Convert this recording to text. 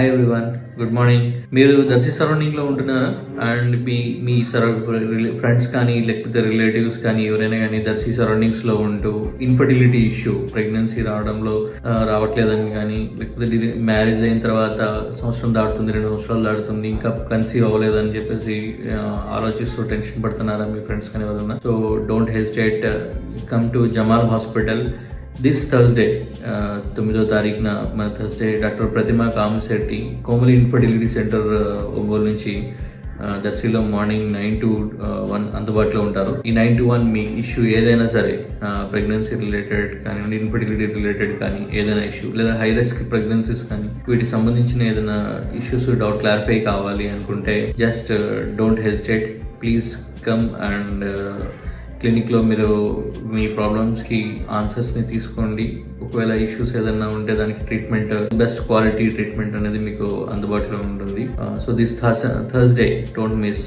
Hi everyone good morning మీరు దర్శి సరౌండింగ్లో ఉంటున్నారా and me me friends కానీ లేకపోతే రిలేటివ్స్ కానీ ఎవరైనా కానీ దర్శి సరౌండింగ్స్లో ఉంటూ ఇన్ఫర్టిలిటీ ఇష్యూ ప్రెగ్నెన్సీ రావడంలో రావట్లేదని కానీ లేకపోతే మ్యారేజ్ అయిన తర్వాత సంవత్సరం దాటుతుంది రెండు సంవత్సరాలు దాటుతుంది ఇంకా కన్సీవ్ అవ్వలేదని చెప్పేసి ఆలోచిస్తూ టెన్షన్ పడుతున్నారా మీ ఫ్రెండ్స్ కానీ ఎవరైనా? So don't hesitate come to Jamal hospital this Thursday uh, తొమ్మిదో తారీఖున మన Thursday doctor Pratima Kamasetti Komali infertility centre Ongole నుంచి దర్శీలో దర్శిలో మార్నింగ్ నైన్ టు వన్ అందుబాటులో ఉంటారు. ఈ నైన్ టు వన్ మీ ఇష్యూ ఏదైనా సరే ప్రెగ్నెన్సీ రిలేటెడ్ కానివ్వండి ఇన్ఫర్టిలిటీ రిలేటెడ్ కానీ ఏదైనా ఇష్యూ లేదా హై రిస్క్ ప్రెగ్నెన్సీస్ కానీ వీటికి సంబంధించిన ఏదైనా ఇష్యూస్ డౌట్ క్లారిఫై కావాలి అనుకుంటే just don't hesitate please come and క్లినిక్లో మీరు మీ ప్రాబ్లమ్స్కి ఆన్సర్స్ని తీసుకోండి. ఒకవేళ ఇష్యూస్ ఏదైనా ఉంటే దానికి ట్రీట్మెంట్ బెస్ట్ క్వాలిటీ ట్రీట్మెంట్ అనేది మీకు అందుబాటులో ఉంటుంది. So this Thursday don't miss